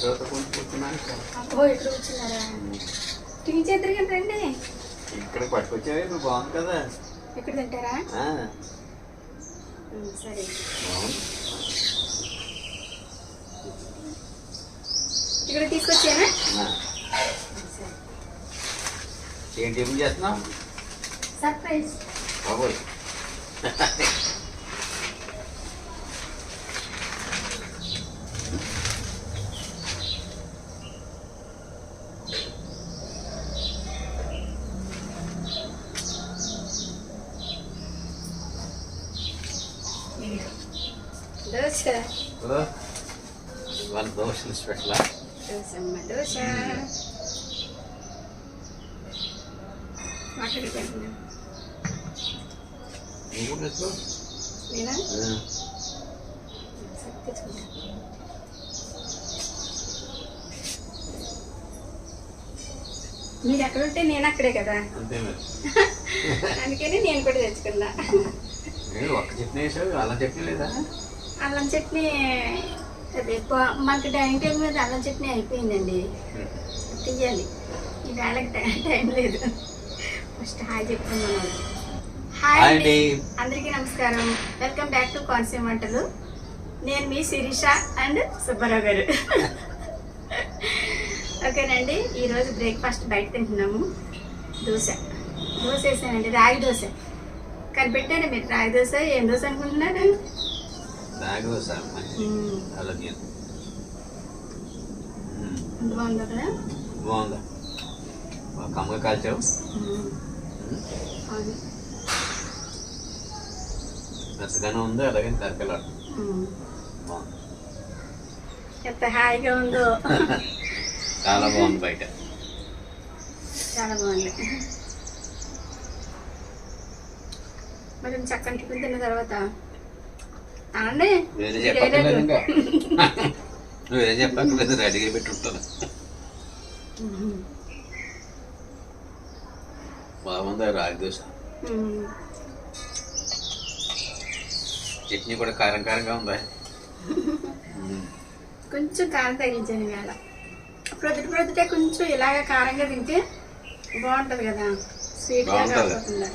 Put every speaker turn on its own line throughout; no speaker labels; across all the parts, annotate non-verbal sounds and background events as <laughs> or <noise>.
తర్వాత కొంచెం కూర్చున్నాను
ఓ ఇక్కడ కూర్చున్నారా? టిఫిన్ చేద్దరు కానీ రండి.
ఇక్కడ పట్టుకొచ్చావే నువ్వు బాగుంది కదా.
ఇక్కడ తింటారా? సరే. ఇక్కడ తీసుకొచ్చానా? సరే.
ఏం చేస్తున్నావు?
సర్ప్రైజ్.
బాబోయ్
దోశ
ఓ, ఇవాళ దోశలు స్పెషలా
మీరు ఎక్కడ ఉంటే నేను అక్కడే కదా? <laughs> అందుకని నేను కూడా తెచ్చుకున్నా.
నేను ఒక్క చట్నీ వేసావు అలా చట్నీ లేదా?
అల్లం చట్నీ మనకి డైనింగ్ టేబుల్ మీద అల్లం చట్నీ అయిపోయిందండి. తీయాలి. ఈ వేళకి టై- లేదు. ఫస్ట్ హాయ్ చెప్పుకున్నాను హాయ్ అండి. అందరికీ నమస్కారం. వెల్కమ్ బ్యాక్ టు కోనసీమ వంటలు. నేను మీ శిరీష అండ్ సుబ్బారావు గారు. ఓకేనండి ఈరోజు బ్రేక్ఫాస్ట్ బయట తింటున్నాము. దోశ. దోశ వేసానండి రాగి దోశ. కనిపెట్టాను మీరు? రాగి దోశ? ఏం దోశ అనుకుంటున్నారు?
బ్యాగ్ దోశ మంచి
ఎంత బాగుందో
బాగా కమ్మగా కాల్చావు. మెత్తగానే ఉంది అలాగే కరకలాడు
ఎంత హాయిగా ఉందో
చాలా బాగుంది బయట
చాలా బాగుంది మరి చక్కని టిఫిన్ తిన్న తర్వాత అనండి
వేరే చెప్పక్కర్లేదు ఇంకా <laughs> నువ్వు చెప్పక్కర్లేదు రెడీగా పెట్టి ఉంటాను బాగుంది రాగి దోశ చట్నీ కూడా కారం కారంగా ఉందా? <laughs>
కొంచెం కారం తగ్గించాను వేళ ప్రొద్దుట ప్రొద్దుటే కొంచెం ఇలాగ కారంగా తింటే బాగుంటుంది కదా.
బాగుంటది.
కాకుండా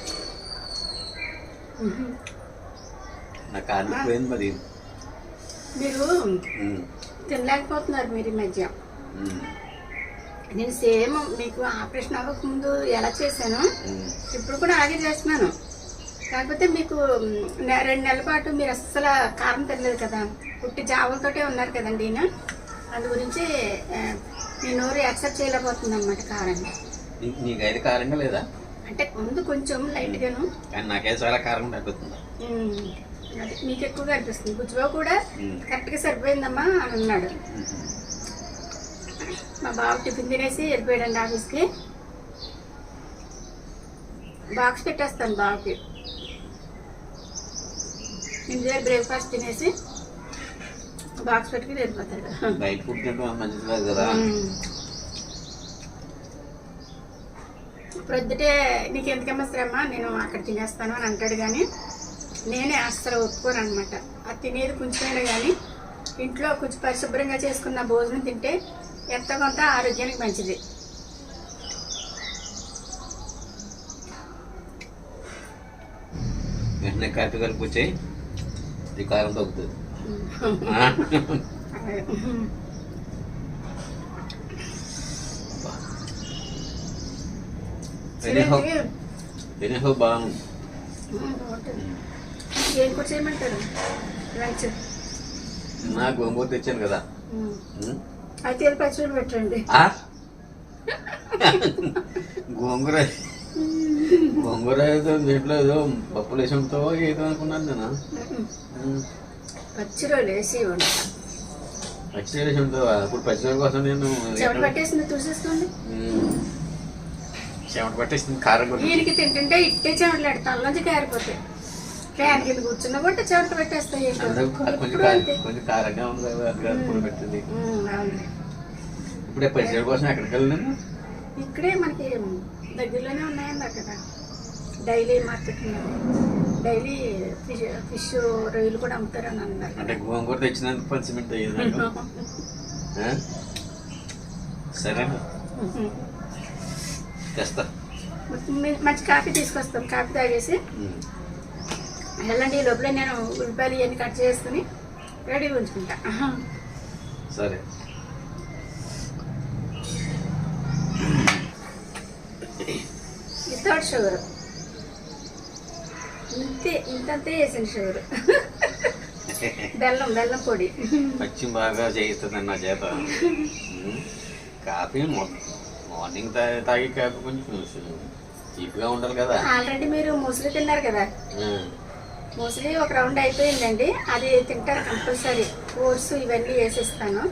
మ్మ్.
నా కారం పోయింది మరి.
మీరు తినలేకపోతున్నారు మీరు ఈ మధ్య. నేను సేమ్ మీకు ఆపరేషన్ అవ్వకముందు ఎలా చేశాను. ఇప్పుడు కూడా అలాగే చేస్తున్నాను. కాకపోతే మీకు రెండు నెలల పాటు మీరు అస్సలు కారం తినలేదు కదా. పుట్టి జావులతోటే ఉన్నారు కదండి ఈయన. అందు గురించి మీ నోరు యాక్సెప్ట్ చేయలేకపోతుంది అనమాట కారం
నీ- నీకైతే కారంగా లేదా?
అంటే ముందు కొంచెం లైట్గాను.
కానీ నాకైతే చాలా కారం తగ్గుతుంది
అది మీకు ఎక్కువగా అనిపిస్తుంది. గుజ్జులో కూడా కరెక్ట్గా సరిపోయిందమ్మా అని అన్నాడు. మా బాబు టిఫిన్ తినేసి వెళ్ళిపోయాడండి ఆఫీస్కి. బాక్స్ పెట్టేస్తాను బాబుకి. ఇంటి బ్రేక్ఫాస్ట్ తినేసి బాక్స్ పెట్టుకుని వెళ్ళిపోతాడు.
బయట ఫుడ్ తినడం మంచిది కాదు కదా.
మ్మ్. ప్రొద్దుటే నీకు ఎందుకమ్మా శ్రమ? నేను అక్కడ తినేస్తాను అని అంటాడు కానీ నేనే అస్సలు ఒప్పుకోను అనమాట అది తినేది కొంచెమైనా కానీ ఇంట్లో కొంచెం పరిశుభ్రంగా చేసుకున్న భోజనం తింటే ఎంత కొంత ఆరోగ్యానికి మంచిది.
వెంటనే కాఫీ కలిపి వచ్చాయి. ఈ కారం తగ్గుతుంది. బాగుంది.
ఏం చేయమంటారు? లంచ్
నా గోంగూర తెచ్చాను కదా.
అయితే పచ్చిమిరపకాయలు పెట్టండి?
గోంగూర. గోంగూర ఏదో దీంట్లో ఏదో పప్పులు వేసి ఉంటావో ఏదో అనుకున్నాను నేను.
పచ్చిరోలు వేసి
పచ్చిమిరపకాయలు వేసి ఉంటావా ఇప్పుడు పచ్చిమిరపకాయ కోసం నేను
చెమట పట్టేసింది చూసేసుకోండి.
చెమట పట్టేసింది కారం కూడా
ఈయనకి తింటుంటే ఇట్టే చెమటలాడు తలలోంచి కారిపోతాయి ఫ్యాన్ కింద కూర్చున్న కూడా చెమట పెట్టేస్తాయి ఇప్పుడు
పచ్చిమిరపకాయ కోసం ఎక్కడికి వెళ్ళాను
ఇక్కడే మనకి దగ్గరలోనే ఉన్నాయండి అక్కడ. Daily market daily fish fish రొయ్యలు కూడా అమ్ముతారని అన్నారు.
అంటే గోంగూర తెచ్చినందుకు పనిసిమెంట్ అయ్యింది? సరే. తెస్తా.
మంచి కాఫీ తీసుకొస్తాం. కాఫీ తాగేసి. వెళ్ళండి ఈ లోపల నేను ఉల్లిపాయలు ఇవన్నీ కట్ చేసుకుని రెడీగా ఉంచుకుంటా.
సరే.
Without sugar. ఇంతే ఇంతంతే వేసిన షుగర్. బెల్లం బెల్లం పొడి.
పచ్చి బాగా చేయిస్తుంది నా చేత. కాఫీ మార్నింగ్ తాగే కాఫీ కొంచెం చీప్గా ఉండాలి కదా.
ఆల్రెడీ మీరు ముసలి తిన్నారు కదా. ముసలి ఒక రౌండ్ అయిపోయిందండి. అది తింటారు కంపల్సరీ. ఓట్స్ ఇవన్నీ వేసేస్తాను.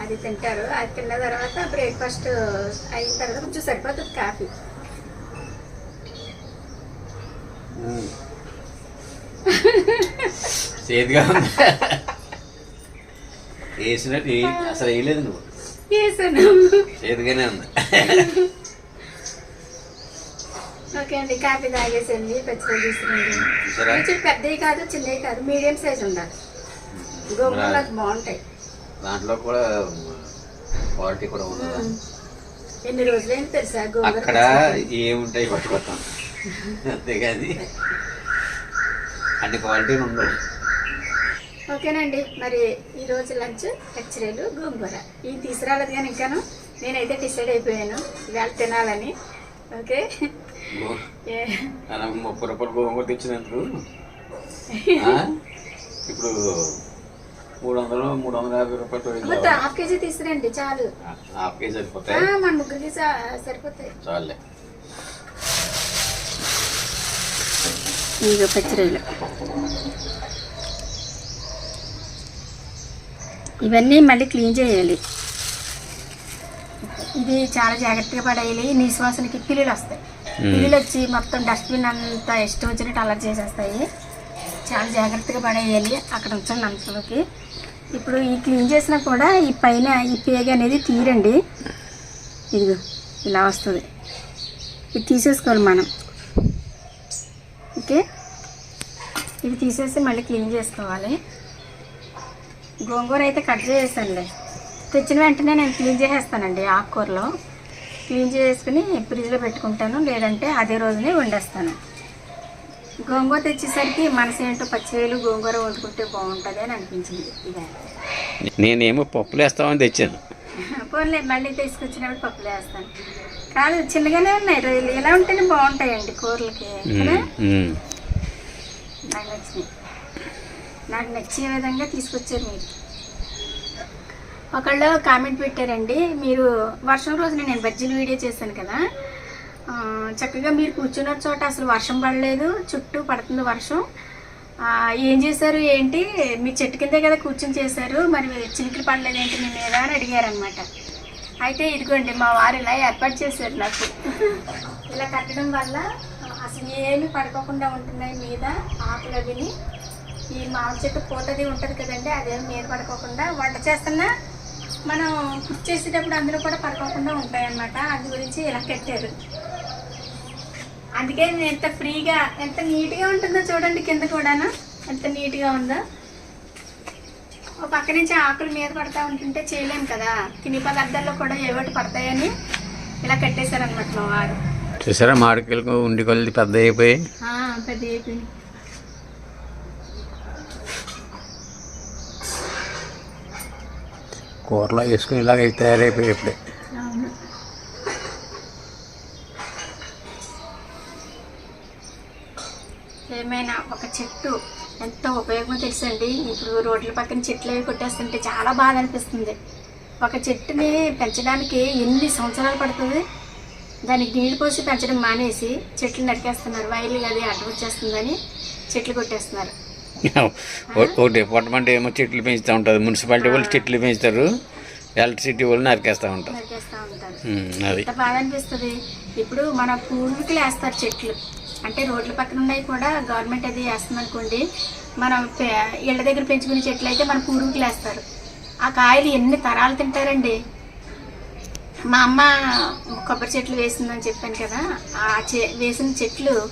అది తింటారు. అది తిన్న తర్వాత బ్రేక్ఫాస్ట్ అయిన తర్వాత కొంచెం సరిపోతుంది కాఫీ.
వేసినట్టు అసలు వేయలేదు నువ్వు.
వేసాను.
చేదుగానే ఉంది.
ఓకే అండి కాఫీ తాగేసండి పచ్చిగా తీసుకురండి కొంచెం పెద్దవి కాదు చిన్నవి కాదు మీడియం సైజ్ ఉండాలి. గోంగూరలకు బాగుంటాయి.
దాంట్లో కూడా క్వాలిటీ కూడా.
ఎన్ని రోజులైంది తెలుసా
అక్కడ? ఏముంటాయి పట్టుకొస్తాం అన్ని క్వాలిటీలు ఉండవు.
ఓకేనండి మరి ఈ రోజు లంచ్ పచ్చిరేలు గోంగూర. ఇవి తీసుకురాలేదు కానీ ఇంకాను నేనైతే డిసైడ్ అయిపోయాను ఇవాళ తినాలని. ఓకే?
ముప్పై రూపాయలు గోంగూర తెచ్చినందుకు ఆ? ఇప్పుడు మూడు వందలు మూడు వందల యాభై రూపాయలు.
హాఫ్ కేజీ తీసుకురండి చాలు.
హాఫ్ కేజీ
ఆ,
సరిపోతాయి
మన ముగ్గురికి సరిపోతాయి.
చాలే
ఇక పచ్చిరేలు ఇవన్నీ మళ్ళీ క్లీన్ చేయాలి. ఇది చాలా జాగ్రత్తగా పడేయాలి. నీ శ్వాసనకి పిల్లులు వస్తాయి. పిల్లులు వచ్చి మొత్తం డస్ట్బిన్ అంతా ఇష్టం వచ్చినట్టు అలర్ట్ చేసేస్తాయి. చాలా జాగ్రత్తగా పడేయాలి అక్కడ ఉంచండి అంతలోకి ఇప్పుడు ఈ క్లీన్ చేసినా కూడా ఈ పైన ఈ పేగ అనేది తీరండి. ఇది ఇలా వస్తుంది. ఇది తీసేసుకోవాలి మనం. ఓకే? ఇవి తీసేసి మళ్ళీ క్లీన్ చేసుకోవాలి. గోంగూర అయితే కట్ చేసేసండి. తెచ్చిన వెంటనే నేను క్లీన్ చేసేస్తానండి ఆకుకూరలో. క్లీన్ చేసుకుని ఫ్రిడ్జ్లో పెట్టుకుంటాను. లేదంటే అదే రోజునే వండేస్తాను. గోంగూర తెచ్చేసరికి మనసు ఏంటో పచ్చివేలు గోంగూర వండుకుంటే బాగుంటుంది అని అనిపించింది. ఇదే.
నేనేమో పప్పులు వేస్తామని తెచ్చాను. <laughs>
పోన్లే మళ్ళీ తీసుకొచ్చినప్పుడు పప్పులు వేస్తాను. కాదు చిన్నగానే ఉన్నాయి. రొయ్యలు ఇలా ఉంటేనే బాగుంటాయండి కూరలకి. నాకు నచ్చినాయి. నాకు నచ్చే విధంగా తీసుకొచ్చారు మీరు. ఒకళ్ళు కామెంట్ పెట్టారండి. మీరు వర్షం రోజున నేను బజ్జీలు వీడియో చేశాను కదా. చక్కగా మీరు కూర్చున్న చోట అసలు వర్షం పడలేదు. చుట్టూ పడుతుంది వర్షం. ఏం చేశారు ఏంటి? మీ చెట్టు కిందే కదా కూర్చొని చేశారు. మరి చినుకులు పడలేదు ఏంటి? మీ మీద అని అడిగారనమాట అయితే ఇదిగోండి మా వారు ఇలా ఏర్పాటు చేశారు నాకు. ఇలా కట్టడం వల్ల అసలు ఏమి పడుకోకుండా ఉంటున్నాయి మీద ఆకులు విని ఈ మామిడి చెట్టు పూతది ఉంటుంది కదండి అదేమి మీద పడుకోకుండా వంట చేస్తున్నా? మనం కుక్ చేసేటప్పుడు అందులో కూడా పడుకోకుండా ఉంటాయి అన్నమాట అందు గురించి ఇలా కట్టారు. అందుకే నేను ఎంత ఫ్రీగా ఎంత నీట్గా ఉంటుందో చూడండి కింద కూడాను. ఎంత నీట్గా ఉందో. ఒక పక్క నుంచి ఆకులు మీద పడతా ఉంటుంటే చేయలేము కదా. తిని పదార్థాల్లో కూడా ఏవోటి పడతాయని ఇలా కట్టేశారనమాట మా వారు.
చూసారా మామిడికాయలకు ఉండి కొలిది పెద్ద అయిపోయి
పెద్ద అయిపోయింది
కూరలో వేసుకుని ఇలాగ తయారైపోయాయి ఇప్పుడే
ఏమైనా ఒక చెట్టు ఎంత ఉపయోగమో తెలుసండి? ఇప్పుడు రోడ్ల పక్కన చెట్లు అవి కొట్టేస్తుంటే చాలా బాధ అనిపిస్తుంది. ఒక చెట్టుని పెంచడానికి ఎన్ని సంవత్సరాలు పడుతుంది? దానికి నీళ్ళు పోసి పెంచడం మానేసి చెట్లు నరికేస్తున్నారు. వైర్లు అది అడ్డు వచ్చేస్తుందని చెట్లు కొట్టేస్తున్నారు.
ఓ- డిపార్ట్మెంట్ ఏమో చెట్లు పెంచుతూ ఉంటుంది. మున్సిపాలిటీ వాళ్ళు చెట్లు పెంచుతారు. ఎలక్ట్రిసిటీ వాళ్ళు నరికేస్తూ ఉంటారు. అది.
బాధ అనిపిస్తుంది. ఇప్పుడు మన పూర్వీకులు వేస్తారు చెట్లు. అంటే రోడ్ల పక్కన ఉన్నాయి కూడా గవర్నమెంట్ అది వేస్తుంది అనుకోండి మనం ఇళ్ళ దగ్గర పెంచుకునే చెట్లు అయితే మన పూర్వీకులు వేస్తారు. ఆ కాయలు ఎన్ని తరాలు తింటారండి? మా అమ్మ కొబ్బరి చెట్లు వేసిందని చెప్పాను కదా. ఆ చె వేసిన చెట్లు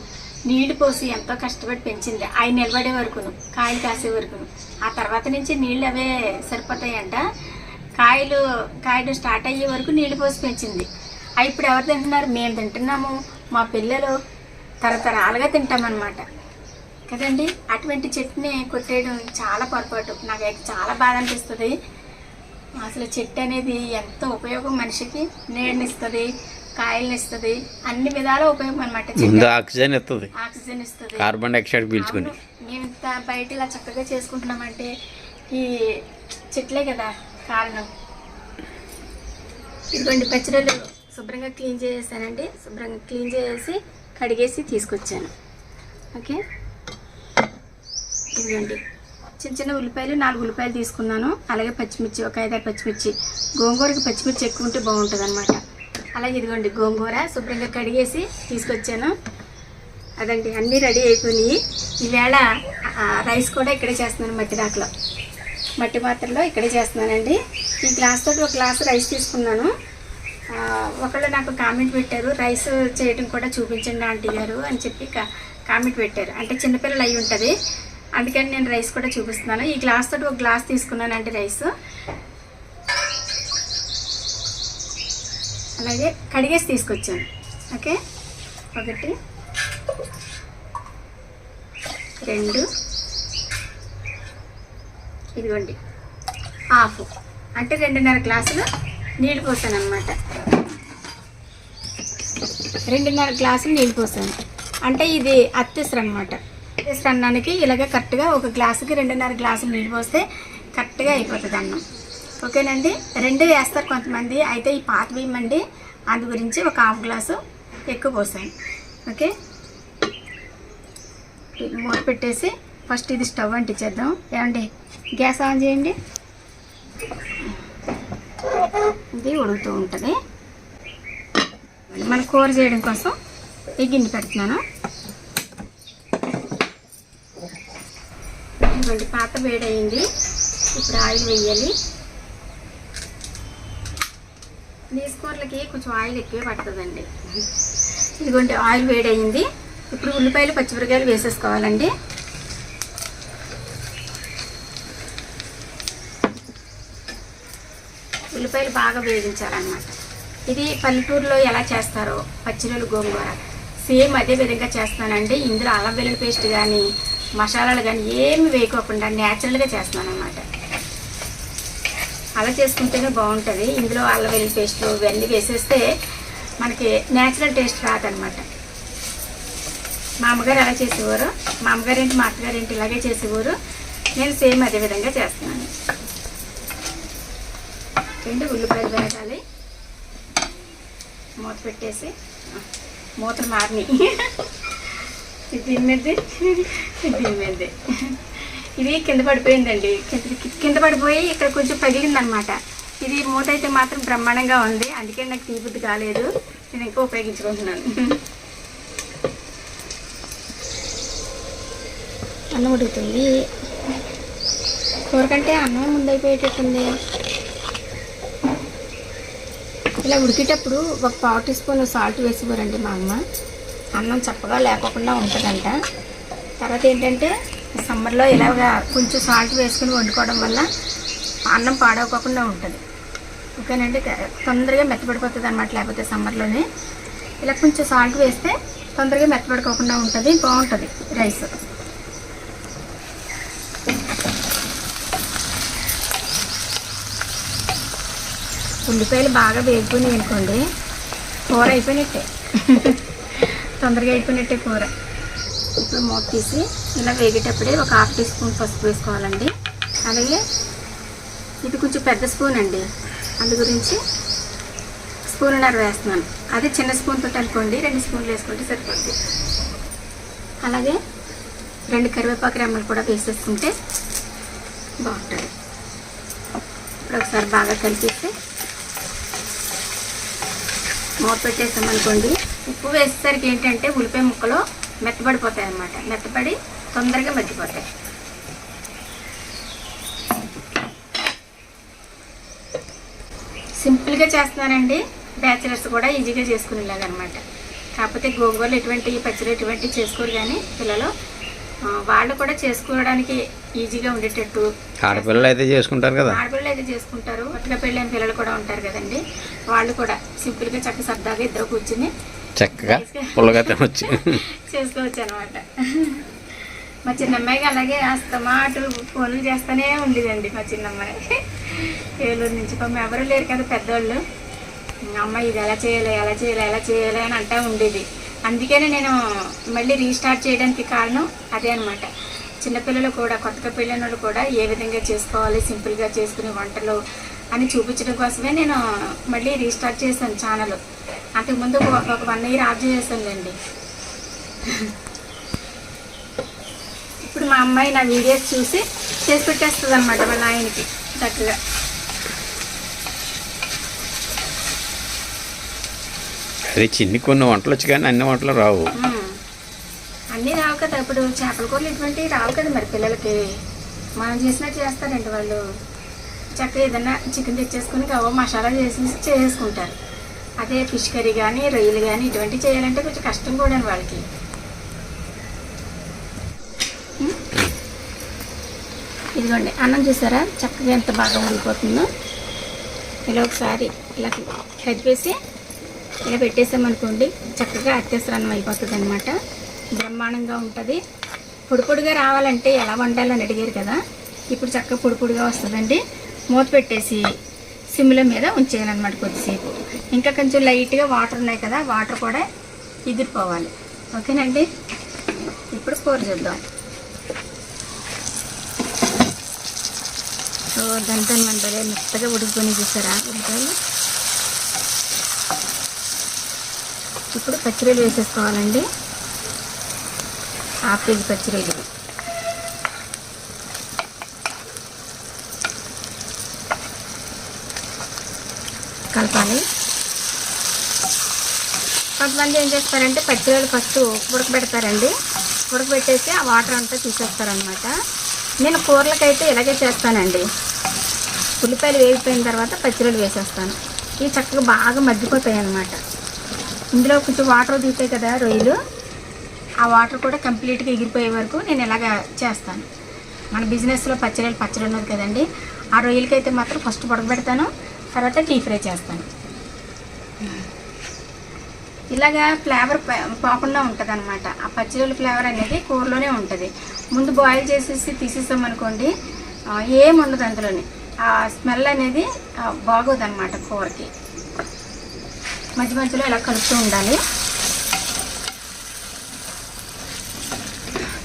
నీళ్ళు పోసి ఎంతో కష్టపడి పెంచింది. అవి నిలబడే వరకును కాయలు కాసే వరకును. ఆ తర్వాత నుంచి నీళ్ళు అవే సరిపోతాయంట. కాయలు కాయలు స్టార్ట్ అయ్యే వరకు నీళ్ళు పోసి పెంచింది. అవి ఇప్పుడు ఎవరు తింటున్నారు? మేము తింటున్నాము. మా పిల్లలు తరతరాలుగా తింటామన్నమాట. కదండి? అటువంటి చెట్టుని కొట్టేయడం చాలా పొరపాటు. నాకైతే చాలా బాధ అనిపిస్తుంది. అసలు చెట్టు అనేది ఎంతో ఉపయోగం మనిషికి? నీడనిస్తుంది. కాయలను ఇస్తుంది అన్ని విధాల ఉపయోగం అనమాట
ముందు ఆక్సిజన్ ఇస్తుంది
ఆక్సిజన్ ఇస్తుంది.
కార్బన్ డైఆక్సైడ్ పీల్చుకొని.
మేము ఇంత బయట ఇలా చక్కగా చేసుకుంటున్నామంటే ఈ చెట్లే కదా కారణం. ఇదిగోండి పచ్చడిలు శుభ్రంగా క్లీన్ చేసేసానండి. శుభ్రంగా క్లీన్ చేసి కడిగేసి తీసుకొచ్చాను. ఓకే? ఇదిగోండి. చిన్న చిన్న ఉల్లిపాయలు నాలుగు ఉల్లిపాయలు తీసుకున్నాను. అలాగే పచ్చిమిర్చి ఒక ఐదారు పచ్చిమిర్చి. గోంగూరకి పచ్చిమిర్చి ఎక్కువ ఉంటే బాగుంటుంది అనమాట అలాగే ఇదిగోండి గోంగూర శుభ్రంగా కడిగేసి తీసుకొచ్చాను. అదండి అన్నీ రెడీ అయిపోయినాయి. ఈవేళ రైస్ కూడా ఇక్కడే చేస్తున్నాను మట్టి దాకలో మట్టి పాత్రలో ఇక్కడే చేస్తున్నానండి. ఈ గ్లాస్ తోటి ఒక గ్లాస్ రైస్ తీసుకున్నాను. ఒకళ్ళు నాకు కామెంట్ పెట్టారు రైస్ చేయడం కూడా చూపించండి ఆంటీ గారు అని చెప్పి కా- కామెంట్ పెట్టారు. అంటే చిన్నపిల్లలు అయి ఉంటుంది. అందుకని నేను రైస్ కూడా చూపిస్తున్నాను. ఈ గ్లాస్ తోటి ఒక గ్లాస్ తీసుకున్నానండి రైస్. అలాగే కడిగేసి తీసుకొచ్చాను. ఓకే? ఒకటి రెండు ఇదిగోండి. హాఫ్. అంటే రెండున్నర గ్లాసులు నీళ్ళు పోసాను అనమాట రెండున్నర గ్లాసులు నీళ్ళు పోసాను. అంటే ఇది అత్తిసరు అనమాట అత్తిసరు అన్నానికి ఇలాగ కరెక్ట్గా ఒక గ్లాసుకి రెండున్నర గ్లాసులు నీళ్ళు పోస్తే కరెక్ట్గా అయిపోతుంది అన్నం ఓకేనండి? రెండు వేస్తారు కొంతమంది. అయితే ఈ పాత వేయమండి అందు గురించి ఒక హాఫ్ గ్లాసు ఎక్కువ పోసాను. ఓకే? మూత పెట్టేసి ఫస్ట్ ఇది స్టవ్ అంటించేద్దాం. ఏమండి? గ్యాస్ ఆన్ చేయండి. ఇది ఉడుకుతూ ఉంటుంది. మన కూర చేయడం కోసం ఈ గిన్నె పెడుతున్నాను. ఇదిగోండి పాత వేడయింది. ఇప్పుడు ఆయిల్ వేయాలి. నీసు కూరలకి కొంచెం ఆయిల్ ఎక్కువే పడుతుందండి. ఇదిగోండి ఆయిల్ వేడయింది. ఇప్పుడు ఉల్లిపాయలు పచ్చిమిరకాయలు వేసేసుకోవాలండి. ఉల్లిపాయలు బాగా వేగించాలన్నమాట. ఇది పల్లెటూరులో ఎలా చేస్తారో పచ్చిరొలు గోంగూర. సేమ్ అదే విధంగా చేస్తానండి. ఇందులో అల్లం వెల్లుల్లి పేస్ట్ కానీ మసాలాలు కానీ ఏమి వేయకోకుండా న్యాచురల్గా చేస్తున్నాను అన్నమాట అలా చేసుకుంటేనే బాగుంటుంది. ఇందులో అల్లం వెల్లి పేస్ట్ ఇవన్నీ వేసేస్తే మనకి న్యాచురల్ టేస్ట్ రాదనమాట మా అమ్మగారు అలా చేసేవారు మా అమ్మగారు ఏంటి మా అత్తగారు ఏంటి ఇలాగే చేసేవారు. నేను సేమ్ అదే విధంగా చేస్తున్నాను. రెండు ఉల్లిపాయలు వేగాలి. మూత పెట్టేసి మూతలు మారినాయి. దీని <laughs> మీదది ఇది దీని మీదది ఇది కింద పడిపోయిందండి. కింద కింద పడిపోయి ఇక్కడ కొంచెం పగిలిందనమాట. ఇది మూత అయితే మాత్రం బ్రహ్మాండంగా ఉంది. అందుకే నాకు తీబుద్ధి కాలేదు. నేను ఇంకా ఉపయోగించుకుంటున్నాను. అన్నం ఉడుకుతుంది. కూర కంటే అన్నం ముందైపోయేటట్టుంది. ఇలా ఉడికేటప్పుడు ఒక పావు టీ స్పూన్ సాల్ట్ వేసుకోరండి మా అమ్మ. అన్నం చప్పగా లేకోకుండా ఉంటుందంట. తర్వాత ఏంటంటే సమ్మర్లో ఇలాగా కొంచెం సాల్ట్ వేసుకుని వండుకోవడం వల్ల అన్నం పాడవకోకుండా ఉంటుంది. ఓకేనండి? తొందరగా మెత్తపడిపోతుంది అనమాట లేకపోతే సమ్మర్లోనే. ఇలా కొంచెం సాల్ట్ వేస్తే తొందరగా మెత్తపడుకోకుండా ఉంటుంది బాగుంటుంది రైస్. ఉల్లిపాయలు బాగా వేగిపోయినాయి అనుకోండి కూర అయిపోయినట్టే. <laughs> తొందరగా అయిపోయినట్టే కూర. ఇప్పుడు మూత తీసి ఇలా వేగేటప్పుడే ఒక హాఫ్ టీ స్పూన్ పసుపు వేసుకోవాలండి. అలాగే ఇది కొంచెం పెద్ద స్పూన్ అండి. అందు గురించి స్పూన్నర వేస్తున్నాను. అదే చిన్న స్పూన్ తోటి అనుకోండి రెండు స్పూన్లు వేసుకుంటే సరిపోద్ది. అలాగే రెండు కరివేపాకు రెమ్మలు కూడా వేసేసుకుంటే బాగుంటుంది. ఇప్పుడు ఒకసారి బాగా కలిపేసి మూత పెట్టేసామనుకోండి. ఉప్పు వేసేసరికి ఏంటంటే ఉల్లిపాయ ముక్కలో మెత్తబడిపోతాయి అన్నమాట మెత్తపడి తొందరగా మగ్గిపోతాయి. సింపుల్గా చేస్తున్నానండి. బ్యాచిలర్స్ కూడా ఈజీగా చేసుకునేలాగా అనమాట కాకపోతే గోంగూరలు ఎటువంటి పచ్చడి ఎటువంటి చేసుకోరు కానీ పిల్లలు వాళ్ళు కూడా చేసుకోవడానికి ఈజీగా ఉండేటట్టు
ఆడపిల్లలు అయితే చేసుకుంటారు కదా.
ఆడపిల్లలు అయితే చేసుకుంటారు. కొత్తగా పెళ్ళైన పిల్లలు కూడా ఉంటారు కదండి. వాళ్ళు కూడా సింపుల్గా చక్క సరదాగా ఇద్దరు కూర్చుని
చక్కగా పుల్లగా తినొచ్చు.
చేసుకోవచ్చు అనమాట మా చిన్నమ్మాయికి అలాగే అస్తమాటు ఫోన్లు చేస్తూనే ఉండేదండి మా చిన్నమ్మాయి. ఏలూరు నుంచి పాపం ఎవరు లేరు కదా పెద్దోళ్ళు. అమ్మ ఇది ఎలా చేయాలి ఎలా చేయాలి ఎలా చేయాలి అని అంటూ ఉండేది. అందుకనే నేను మళ్ళీ రీస్టార్ట్ చేయడానికి కారణం అదే అనమాట. చిన్నపిల్లలు కూడా కొత్తగా పెళ్ళిన వాళ్ళు కూడా ఏ విధంగా చేసుకోవాలి సింపుల్గా చేసుకునే వంటలు అని చూపించడం కోసమే నేను మళ్ళీ రీస్టార్ట్ చేశాను ఛానల్. అంతకుముందు ఒక వన్ ఇయర్ ఆఫ్ చేసానులేండి ఇప్పుడు మా అమ్మాయి నా వీడియోస్ చూసి చేసి పెట్టేస్తుంది అనమాట వాళ్ళ ఆయనకి చక్కగా.
అది చిన్ని కొన్ని వంటలు వచ్చి కానీ అన్ని వంటలు రావు.
అన్నీ రావు కదా ఇప్పుడు చేపల కూరలు ఇటువంటివి రావు కదా మరి పిల్లలకి. మనం చేసినట్టు చేస్తారండి వాళ్ళు. చక్కగా ఏదైనా చికెన్ తెచ్చేసుకుని గవ్వ మసాలా చేసి చేసుకుంటారు అదే ఫిష్ కర్రీ కానీ రొయ్యలు కానీ ఇటువంటివి చేయాలంటే కొంచెం కష్టం కూడా వాళ్ళకి. ఇదిగోండి అన్నం చూసారా? చక్కగా ఎంత బాగా ఉడికిపోతుందో. ఇలా ఒకసారి ఇలా కదిపేసి ఇలా పెట్టేసామనుకోండి చక్కగా అత్యవసరం అయిపోతుంది అనమాట బ్రహ్మాండంగా ఉంటుంది. పొడి పొడిగా రావాలంటే ఎలా వండాలని అడిగారు కదా. ఇప్పుడు చక్కగా పొడి పొడిగా వస్తుందండి. మూత పెట్టేసి సిమ్ల మీద ఉంచేయాలన్నమాట కొద్దిసేపు. ఇంకా కొంచెం లైట్గా వాటర్ ఉన్నాయి కదా వాటర్ కూడా ఎగిరిపోవాలి ఓకేనండి? ఇప్పుడు కూర చూద్దాం. సో దంతన్ మంటలే మెత్తగా ఉడికిపోయి చూసారా? ఉల్లిపాయలు ఇప్పుడు పచ్చిరీలు వేసేసుకోవాలండి. హాఫ్ కేజీ పచ్చిరీలు. కలపాలి. కొంతమంది ఏం చేస్తారంటే పచ్చిరొయ్యలు ఫస్ట్ ఉడకబెడతారండి. ఉడకబెట్టేసి ఆ వాటర్ అంతా తీసేస్తారనమాట నేను కూరలకైతే ఇలాగే చేస్తానండి. ఉల్లిపాయలు వేగిపోయిన తర్వాత పచ్చిరొయ్యలు వేసేస్తాను. ఇవి చక్కగా బాగా మగ్గిపోతాయి అన్నమాట ఇందులో కొంచెం వాటర్ దిగుతాయి కదా రొయ్యలు. ఆ వాటర్ కూడా కంప్లీట్గా ఎగిరిపోయే వరకు నేను ఇలాగ చేస్తాను. మన బిజినెస్లో పచ్చడిలు పచ్చడి ఉన్నది కదండి. ఆ రొయ్యలకైతే మాత్రం ఫస్ట్ ఉడకబెడతాను. తర్వాత డీప్ ఫ్రై చేస్తాను. ఇలాగా ఫ్లేవర్ పోకుండా ఉంటుంది అనమాట ఆ పచ్చిరొయ్యల ఫ్లేవర్ అనేది కూరలోనే ఉంటుంది. ముందు బాయిల్ చేసేసి తీసేసాం అనుకోండి ఏం ఉండదు అందులోని. ఆ స్మెల్ అనేది బాగోదు అనమాట కూరకి. మధ్య మధ్యలో ఇలా కలుపుతూ ఉండాలి.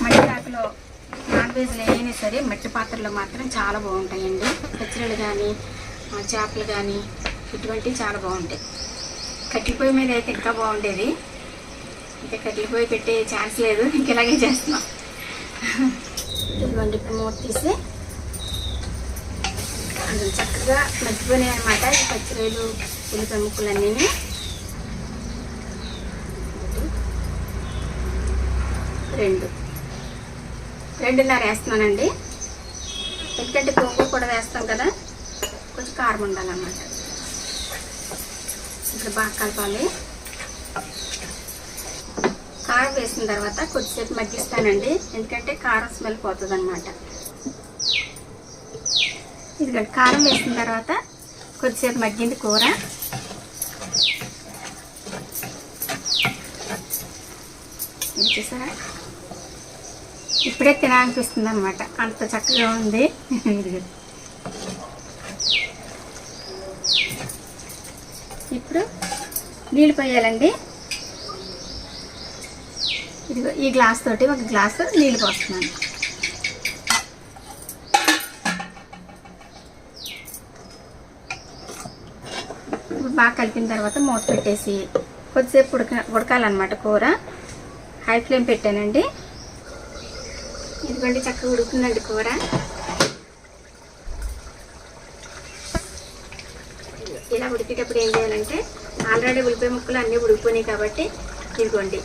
మట్టి కాకులో నాన్ వెజ్లు ఏమైనా సరే మట్టి పాత్రలో మాత్రం చాలా బాగుంటాయండి. పచ్చళ్ళు కానీ చేపలు కానీ ఇటువంటివి చాలా బాగుంటాయి. కట్టెల పొయ్యి మీద అయితే ఇంకా బాగుండేది. ఇంకా కట్టెల పొయ్యి పెట్టే ఛాన్స్ లేదు. ఇంక ఇలాగే చేస్తున్నాం. ఇటువంటి మూత తీసి అందులో చక్కగా మర్చిపోయినాయి అనమాట ఈ పచ్చిరొయ్యలు ఉల్లిపాయ ముక్కలన్నీ. రెండు. రెండున్నర వేస్తున్నానండి. ఎందుకంటే గోంగూర కూడా వేస్తాం కదా. కొంచెం కారం ఉండాలన్నమాట. ఇప్పుడు బాగా కలపాలి. కారం వేసిన తర్వాత కొద్దిసేపు మగ్గిస్తానండి. ఎందుకంటే కారం స్మెల్ పోతుంది అనమాట ఇదిగోండి కారం వేసిన తర్వాత కొద్దిసేపు మగ్గింది కూర. చూసారా? ఇప్పుడే తినాలనిపిస్తుంది అనమాట అంత చక్కగా ఉంది. <laughs> ఇప్పుడు నీళ్ళు పోయాలండి. ఇదిగో ఈ గ్లాస్ తోటి ఒక గ్లాసు నీళ్ళు పోస్తున్నాను. ఇప్పుడు బాగా కలిపిన తర్వాత మూత పెట్టేసి కొద్దిసేపు ఉడక ఉడకాలన్నమాట కూర. హై ఫ్లేమ్ పెట్టానండి. ఇదిగోండి చక్కగా ఉడుకుతుందండి కూర ఇలా ఉడికేటప్పుడు ఏం చేయాలంటే ఆల్రెడీ ఉల్లిపాయ ముక్కలు అన్నీ ఉడికిపోయినాయి కాబట్టి ఇదిగోండి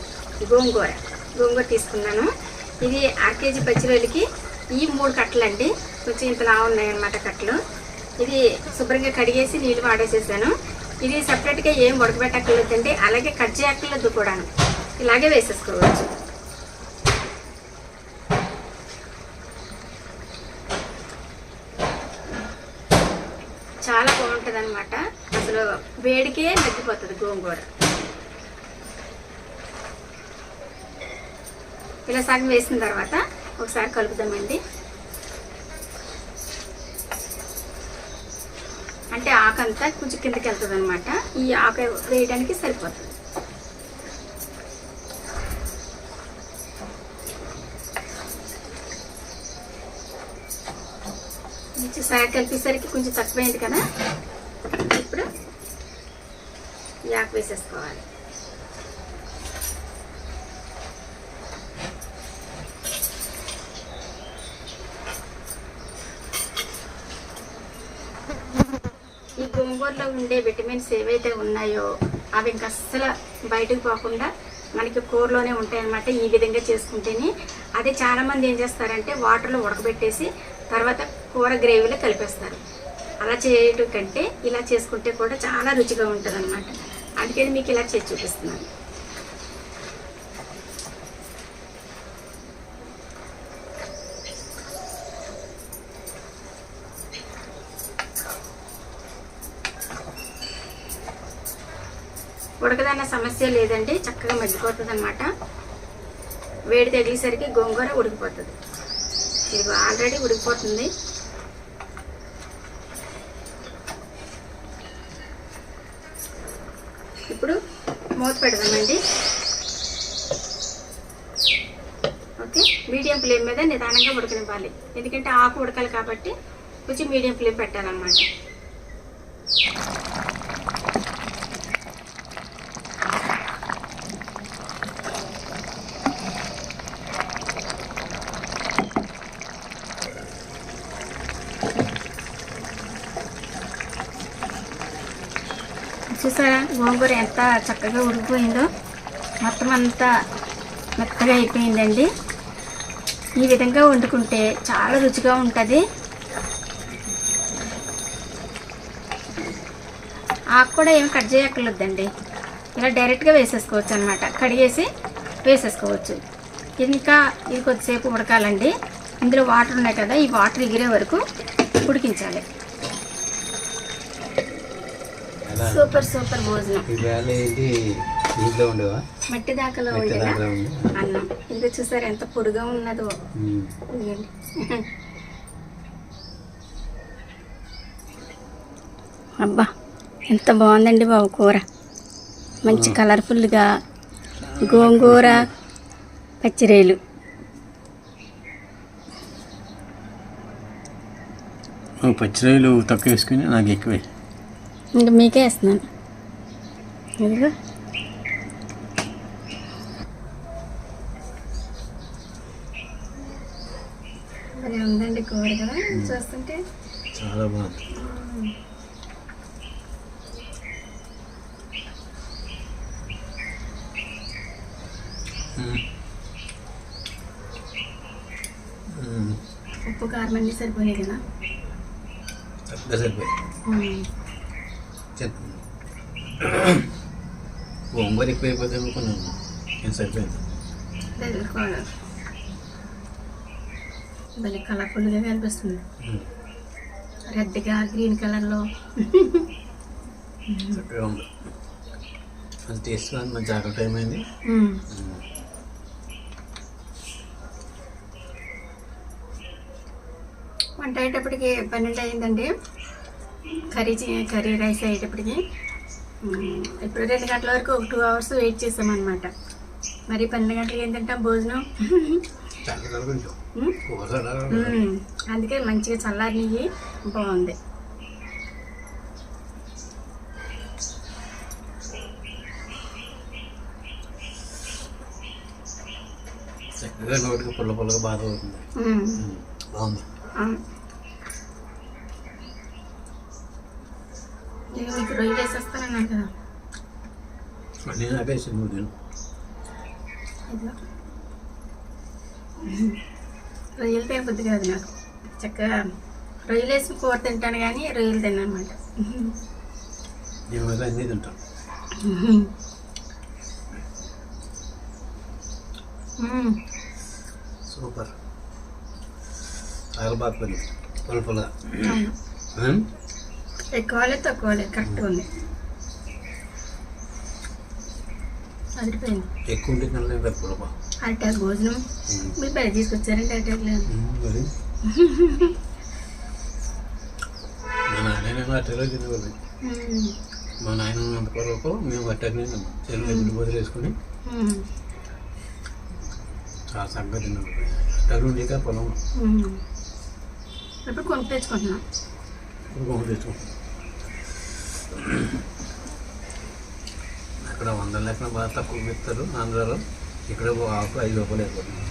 గోంగూర. గోంగూర తీసుకున్నాను. ఇది అర కేజీ పచ్చిరొయ్యలకి ఈ మూడు కట్టలండి. కొంచెం ఇంతలా ఉన్నాయన్నమాట కట్టలు. ఇది శుభ్రంగా కడిగేసి నీళ్ళు వాడేసేసాను. ఇది సపరేట్గా ఏం ఉడకబెట్టక్కర్లేదండి అలాగే కట్ చేయక్కర్లేదు కూడాను. ఇలాగే వేసేసుకోవచ్చు ఉంటుందన్నమాట అసలు వేడికే మగ్గిపోతుంది గోంగూర. ఇలా సగం వేసిన తర్వాత ఒకసారి కలుపుదామండి. అంటే ఆకంతా కొంచెం కిందకి వెళ్తుంది అనమాట ఈ ఆకు వేయడానికి సరిపోతుంది. కొంచెం కలిపేసరికి కొంచెం తక్కువైంది కదా? ఈ వేసేసుకోవాలి ఈ గోంగూరలో ఉండే విటమిన్స్ ఏవైతే ఉన్నాయో అవి ఇంకా అస్సలు బయటకు పోకుండా మనకి కూరలోనే ఉంటాయన్నమాట ఈ విధంగా చేసుకుంటేనే. అదే చాలామంది ఏం చేస్తారంటే వాటర్లో ఉడకబెట్టేసి తర్వాత కూర గ్రేవీలో కలిపేస్తారు. అలా చేయటం కంటే ఇలా చేసుకుంటే కూడా చాలా రుచిగా ఉంటుంది అన్నమాట అందుకని మీకు ఇలా చేసి చూపిస్తున్నాను. ఉడకదన్న సమస్య లేదండి చక్కగా మగ్గిపోతుంది అనమాట వేడి తగిలేసరికి గోంగూర ఉడికిపోతుంది. ఇది ఆల్రెడీ ఉడికిపోతుంది ఇప్పుడు మూత పెడదామండి ఓకే మీడియం ఫ్లేమ్ మీద నిదానంగా ఉడకనివ్వాలి. ఎందుకంటే ఆకు ఉడకాలి కాబట్టి కొంచెం మీడియం ఫ్లేమ్ పెట్టాలన్నమాట చూసారా గోంగూర ఎంత చక్కగా ఉడికిపోయిందో మొత్తం అంతా మెత్తగా అయిపోయిందండి. ఈ విధంగా వండుకుంటే చాలా రుచిగా ఉంటుంది. ఆకు కూడా ఏం కట్ చేయక్కర్లేదండి. ఇలా డైరెక్ట్గా వేసేసుకోవచ్చు అనమాట కడిగేసి వేసేసుకోవచ్చు. ఇంకా ఇది కొద్దిసేపు ఉడకాలండి. ఇందులో వాటర్ ఉన్నాయి కదా ఈ వాటర్ ఎగిరే వరకు ఉడికించాలి. సూపర్ సూపర్ భోజనం.
ఏంటి? ఇంట్లో ఉండేవా?
మట్టి దాకలో ఉండేదా అన్నం. ఇది చూసారు ఎంత పొడిగా ఉన్నదో. అబ్బా ఎంత బాగుందండి బాబు కూర. మంచి కలర్ఫుల్గా గోంగూర పచ్చిరేలు.
నువ్వు పచ్చిరాయలు తక్కువ వేసుకుని నాకు ఎక్కువే.
ఇంకా మీకే వేస్తున్నాను. ఇదిగో మరి ఉందండి కూర కదా? చూస్తుంటే?
చాలా బాగుంది.
ఉప్పు కారం అన్నీ సరిపోయాయి కదా?
చక్కగా గోంగూర ఎక్కువ అయిపోతే అనుకున్నాను నేను సరిపోయింది?
భలే కలర్ఫుల్గా కనిపిస్తుంది. రెడ్గా గ్రీన్ కలర్లో
చక్కగా ఉంది. అది టేస్ట్ మంచి
ఉమ్.
ఉమ్.
వంట అయ్యేటప్పటికి పన్నెండు అయిందండి కర్రీ కర్రీ రైస్ అయ్యేటప్పటికి ఇప్పుడు రెండు గంటల వరకు ఒక టూ అవర్స్ వెయిట్ చేసామన్నమాట. మరి పన్నెండు గంటలకి ఏం తింటాం భోజనం? అందుకే మంచిగా చల్లారి నెయ్యి బాగుంది.
చక్కగా నోటికి పుల్ల పుల్లగా బాధ అవుతుంది. బాగుంది.
నేను మీకు రొయ్యలు వేసేస్తానన్నాను కదా
నువ్వు తిను
ఇదిగో. రొయ్యలు తినబుద్ది కాదు నాకు చక్కగా రొయ్యలు వేసి కూర తింటాను కానీ రొయ్యలు
నేను మీద అన్నీ తింటాం సూపర్ చాలా బాగా పని పుల్ల పుల్లగా ఉమ్?
ఎక్కువ లేదు తక్కువ లేదు కరెక్ట్గా ఉంది. అదిరిపోయింది.
ఎక్కువ ఉంటే తినలేం తక్కువ
అరిటాకు భోజనం. మీరు బయట తీసుకొచ్చారంటే అరిటాకు లేదు
మా నాయన అట్టలో తినేవాళ్ళు మా నాయన ఉన్నంత వరకు మేము అట్టనే చెరువు బదులు వేసుకుని చాలా చక్కగా తిన్నాం అట్టలు ఉండేక పొలం.
ఇప్పుడు కొనుక్కు తెచ్చుకుంటున్నాం.
గొప్ప తెచ్చుకుంటాం అక్కడ వందల లెక్కన బాగా తక్కువ ఇస్తారు ఆంధ్రాలో ఇక్కడ ఆకు ఐదు రూపాయలు అయిపోతుంది.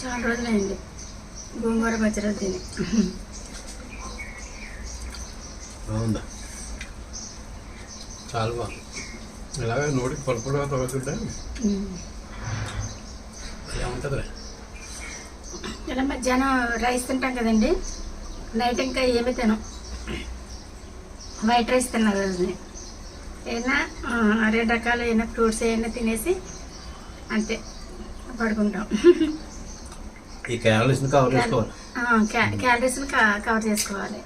చాలా రోజులైంది. గోంగూర పచ్చడి తిని.
బాగుందా? చాలా బాగుంది. ఇలాగే నోటికి పలుపుడుగా తగ్గుతుంటే ఏముంటుందిలే.
ఇలా మధ్యాహ్నం రైస్ తింటాం కదండి. నైట్ ఇంకా ఏమీ తినం. వైట్ రైస్ తిన్నా రోజుని ఏదైనా రెండు రకాలు ఏమైనా ఫ్రూట్స్ ఏమైనా తినేసి అంతే పడుకుంటాం.
ఈ క్యాలరీస్ని కవర్ చేసుకోవాలి.
క్యాలరీస్ని క- కవర్ చేసుకోవాలి.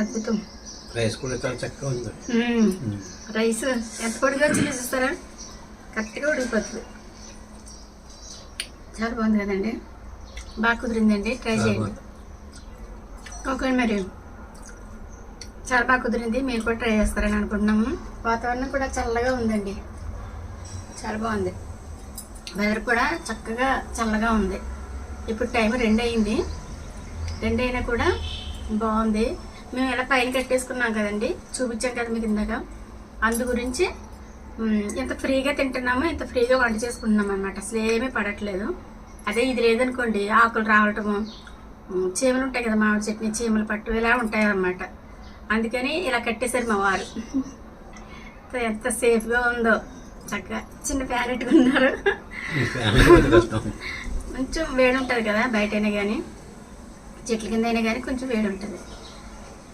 అద్భుతం.
రైస్ కూడా చాలా చక్కగా ఉంది.
రైస్ ఎంత పొడిగా వచ్చింది చూస్తారా కరెక్ట్గా ఉడికిపోతుంది. చాలా బాగుంది కదండి. బాగా కుదిరిందండి. ట్రై చేయండి. ఓకే మరి. చాలా బాగా కుదిరింది. మీరు కూడా ట్రై చేస్తారని అనుకుంటున్నాము. వాతావరణం కూడా చల్లగా ఉందండి. చాలా బాగుంది. వెదర్ కూడా చక్కగా చల్లగా ఉంది. ఇప్పుడు టైం రెండు అయింది. రెండు అయినా కూడా బాగుంది. మేము ఇలా పైన కట్టేసుకున్నాం కదండి. చూపించాం కదా మీకు ఇందాక. అందు గురించి ఎంత ఫ్రీగా తింటున్నామో ఇంత ఫ్రీగా వంట చేసుకుంటున్నాం అనమాట అసలు ఏమీ పడట్లేదు. అదే ఇది లేదనుకోండి ఆకులు రావటము చీమలు ఉంటాయి కదా మామిడి చట్నీ చీమలు పట్టు ఇలా ఉంటాయి అన్నమాట. అందుకని ఇలా కట్టేశారు మా వారు. <laughs> ఎంత సేఫ్గా ఉందో. చక్కగా చిన్న ఫ్యాన్ పెట్టుకున్నారు
కొంచెం కష్టం.
కొంచెం వేడి ఉంటుంది కదా బయటైనా కానీ చెట్ల కింద అయినా కానీ కొంచెం వేడి ఉంటుంది.